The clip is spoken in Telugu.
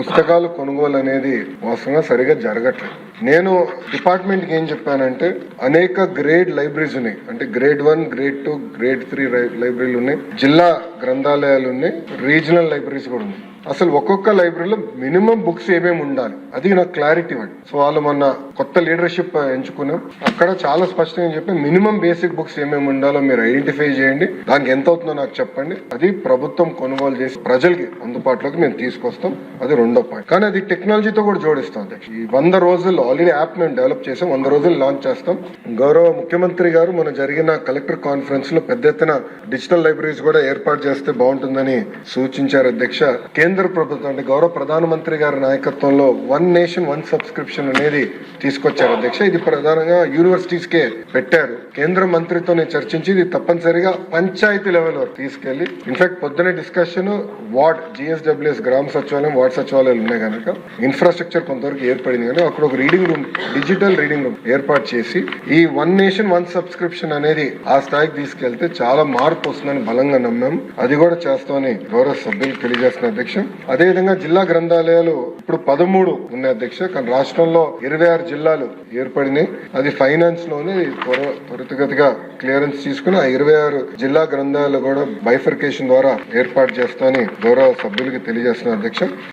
పుస్తకాలు కొనుగోలు అనేది వాస్తవంగా సరిగా జరగట్లేదు. నేను డిపార్ట్మెంట్కి ఏం చెప్పానంటే అనేక గ్రేడ్ లైబ్రరీస్ ఉన్నాయి. అంటే grade one grade two grade three లైబ్రరీలు ఉన్నాయి. జిల్లా గ్రంథాలయాలు ఉన్నాయి. రీజనల్ లైబ్రరీస్ కూడా ఉన్నాయి. అసలు ఒక్కొక్క లైబ్రరీలో మినిమం బుక్స్ ఏమేమి ఉండాలి? అది నాకు క్లారిటీ ఇవ్వండి. సో వాళ్ళు మొన్న కొత్త లీడర్షిప్ ఎంచుకున్నాం. అక్కడ చాలా స్పష్టంగా చెప్పి మినిమం బేసిక్ బుక్స్ ఏమేమి ఉండాలో మీరు ఐడెంటిఫై చేయండి. దానికి ఎంత అవుతుందో నాకు చెప్పండి. అది ప్రభుత్వం కొనుగోలు చేసి ప్రజలకి అందుబాటులోకి మేము తీసుకొస్తాం. అది రెండో పాయింట్ కానీ అది టెక్నాలజీతో కూడా జోడిస్తాం. ఈ వంద రోజుల్లో ఆల్రెడీ యాప్ మేము డెవలప్ చేసాం. వంద రోజులు లాంచ్ చేస్తాం. గౌరవ ముఖ్యమంత్రి గారు మన జరిగిన కలెక్టర్ కాన్ఫరెన్స్లో పెద్ద ఎత్తున డిజిటల్ లైబ్రరీస్ కూడా ఏర్పాటు చేస్తే బాగుంటుందని సూచించారు అధ్యక్ష. కేంద్ర ప్రభుత్వం అంటే గౌరవ ప్రధానమంత్రి గారి నాయకత్వంలో వన్ నేషన్ వన్ సబ్స్క్రిప్షన్ అనేది తీసుకొచ్చారు అధ్యక్ష. ఇది ప్రధానంగా యూనివర్సిటీస్ కే పెట్టారు. కేంద్ర మంత్రితో నేను చర్చించి ఇది తప్పనిసరిగా పంచాయతీ లెవెల్ వరకు తీసుకెళ్ళి ఇన్ఫాక్ట్ పొద్దున డిస్కషన్ వార్డ్ జిఎస్డబ్ల్యూఎస్ గ్రామ సచివాలయం వార్డ్ సచివాలయాలు ఉన్నాయి కనుక. ఇన్ఫ్రాస్ట్రక్చర్ కొంతవరకు ఏర్పడింది కానీ అక్కడ ఒక reading room digital reading room ఏర్పాటు చేసి ఈ వన్ నేషన్ వన్ సబ్స్క్రిప్షన్ అనేది ఆ స్థాయికి తీసుకెళ్తే చాలా మార్పు వస్తుందని బలంగా నమ్మాం. అది కూడా చేస్తామని గౌరవ సభ్యులు తెలియజేస్తున్న అధ్యక్ష. అదేవిధంగా జిల్లా గ్రంథాలయాలు ఇప్పుడు పదమూడు ఉన్నాయి అధ్యక్ష కానీ రాష్ట్రంలో ఇరవై ఆరు జిల్లాలు ఏర్పడినాయి. అది ఫైనాన్స్లోనే త్వర త్వరితగతిగా క్లియరెన్స్ తీసుకుని ఆ ఇరవై ఆరు జిల్లా గ్రంథాలు కూడా బైఫర్కేషన్ ద్వారా ఏర్పాటు చేస్తామని గౌరవ సభ్యులకి తెలియజేస్తున్న అధ్యక్ష.